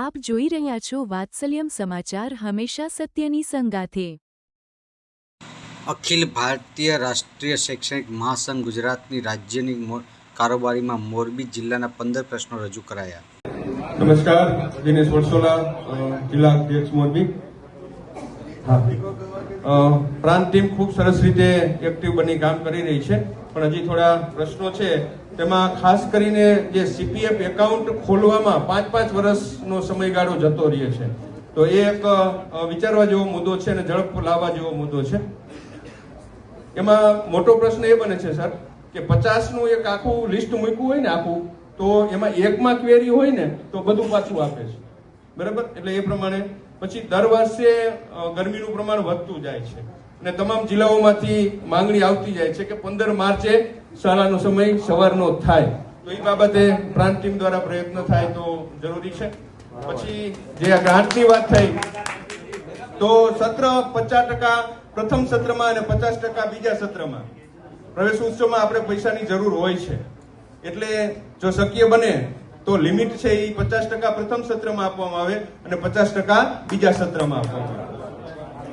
આપ જોઈ રહ્યા છો વાત્સલ્યમ સમાચાર હંમેશા સત્યની સંગાથે. અખિલ ભારતીય રાષ્ટ્રીય શૈક્ષણિક મહાસંઘ ગુજરાતની રાજ્યની કારોબારીમાં મોરબી જિલ્લાના પંદર પ્રશ્નો રજૂ કરાયા. નમસ્કાર દિનેશ વડસોલા જિલ્લા અધ્યક્ષ મોરબી. પ્રાંત ટીમ ખૂબ સરસ રીતે એક્ટિવ બની કામ કરી રહી છે પણ હજી થોડા પ્રશ્નો છે તેમાં ખાસ કરીને જે સીપીએફ એકાઉન્ટ ખોલવામાં પાંચ પાંચ વર્ષનો સમયગાળો જતો રહે છે. તો એ એક વિચારવા જેવો મુદ્દો છે અને ઝડપ લાવવા જેવો મુદ્દો છે. એમાં મોટો પ્રશ્ન એ બને છે, સર, કે પચાસનું એક આખું લિસ્ટ મૂક્યું હોય ને આખું, તો એમાં એકમાં ક્વેરી હોય ને, તો બધું પાછું આપે છે. બરાબર? એટલે એ પ્રમાણે પછી દર વર્ષે ગરમીનું પ્રમાણ વધતું જાય છે. અને તમામ જિલ્લાઓમાંથી માંગણી આવતી જાય છે કે પંદર માર્ચે શાળાનો સમય સવારનો થાય. તો એ બાબતે પ્રાંત ટીમ દ્વારા પ્રયત્ન થાય તો જરૂરી છે. પછી જે આ ગ્રાન્ટની વાત થઈ, તો સત્ર પચાસ ટકા પ્રથમ સત્રમાં અને પચાસ ટકા બીજા સત્રમાં. પ્રવેશ ઉત્સવમાં આપણે પૈસાની જરૂર હોય છે. એટલે જો શક્ય બને તો લિમિટ છે એ પચાસ ટકા પ્રથમ સત્રમાં આપવામાં આવે અને પચાસ ટકા બીજા સત્રમાં આપવામાં આવે.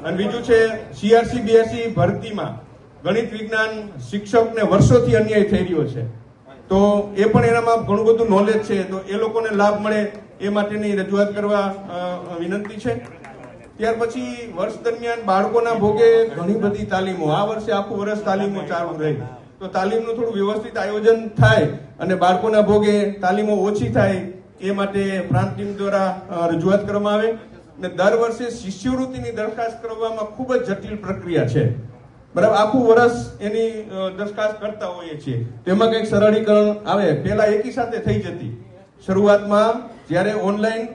અને બીજું છે સીઆરસી બીઆરસી ભરતીમાં ગણિત વિજ્ઞાન શિક્ષકને વર્ષોથી અન્યાય થઈ રહ્યો છે. તો એ પણ એનામાં ઘણું બધું નોલેજ છે. તો એ લોકોને લાભ મળે એ માટેની રજૂઆત કરવા વિનંતી છે. ત્યાર પછી વર્ષ દરમિયાન બાળકોના ભોગે ઘણી બધી તાલીમો. આ વર્ષે આખું વર્ષ તાલીમો ચાલુ રહી. તો તાલીમનું થોડું વ્યવસ્થિત આયોજન થાય અને બાળકોના ભોગે તાલીમો ઓછી થાય એ માટે પ્રાંત ટીમ દ્વારા રજૂઆત કરવામાં આવે. અને દર વર્ષે શિષ્યવૃત્તિની દરખાસ્ત કરવામાં ખૂબ જ જટિલ પ્રક્રિયા છે. બરાબર, આખું વર્ષ એની દરખાસ્ત કરતા હોઈએ છીએ. તેમાં કંઈક સરળીકરણ આવે, પહેલા એકી સાથે થઈ જતી. શરૂઆતમાં જ્યારે ઓનલાઈન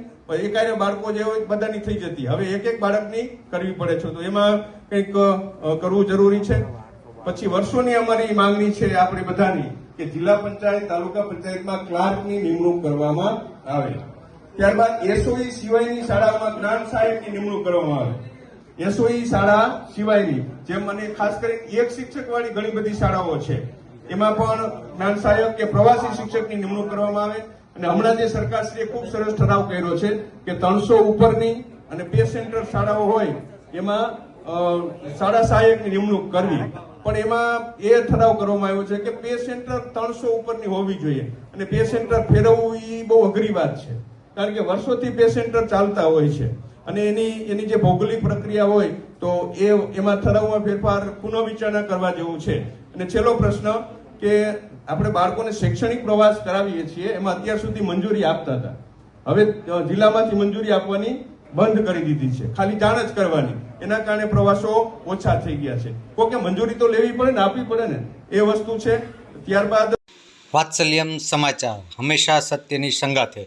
એકારે બાળકો જે હોય બધાની થઈ જતી. હવે એક એક બાળકની કરવી પડે છે. તો એમાં કંઈક કરવું જરૂરી છે? પછી વર્ષોની અમારી માંગણી છે આપણી બધાની કે જિલ્લા પંચાયત, તાલુકા પંચાયતમાં ક્લાર્કની નિમણૂક કરવામાં આવે. ત્યારબાદ એસઓઈ સિવાયની શાળામાં જ્ઞાન સહાયકની નિમણૂક કરવામાં આવે. એસઓઈ શાળા સિવાયની, જેમ મને ખાસ કરીને એક શિક્ષક વાળી ઘણી બધી શાળાઓ છે, એમાં પણ જ્ઞાન સહાયક કે પ્રવાસી શિક્ષકની નિમણૂક કરવામાં આવે. અને હમણાં જે સરકારશ્રીએ ખૂબ સરસ ઠરાવ કર્યો છે કે ત્રણસો ઉપરની અને બે સેન્ટર શાળાઓ હોય, એમાં શાળા સહાયકની નિમણૂક કરવી. પણ એમાં એ ઠરાવ કરવામાં આવ્યો છે કે પે સેન્ટર ત્રણસો ઉપરની હોવી જોઈએ. અને પે સેન્ટર ફેરવવું એ બહુ અઘરી વાત છે. કારણ કે વર્ષોથી બે સેન્ટર ચાલતા હોય છે. અને એની એની જે ભૌગોલિક પ્રક્રિયા હોય, તો એ, એમાં ઠરાવમાં ફેરફાર પુનઃ વિચારણા કરવા જેવું છે. અને છેલ્લો પ્રશ્ન કે આપણે બાળકોને શૈક્ષણિક પ્રવાસ કરાવીએ છીએ, એમાં અત્યાર સુધી મંજૂરી આપતા હતા. હવે જિલ્લામાંથી મંજૂરી આપવાની બંધ કરી દીધી છે. ખાલી જાણ જ કરવાની. એના કારણે પ્રવાસો ઓછા થઈ ગયા છે. કોકે મંજૂરી તો લેવી પડે ને, આપવી પડે ને? એ વસ્તુ છે. ત્યારબાદ વાત્સલ્યમ સમાચાર. હંમેશા સત્યની સંગાથે.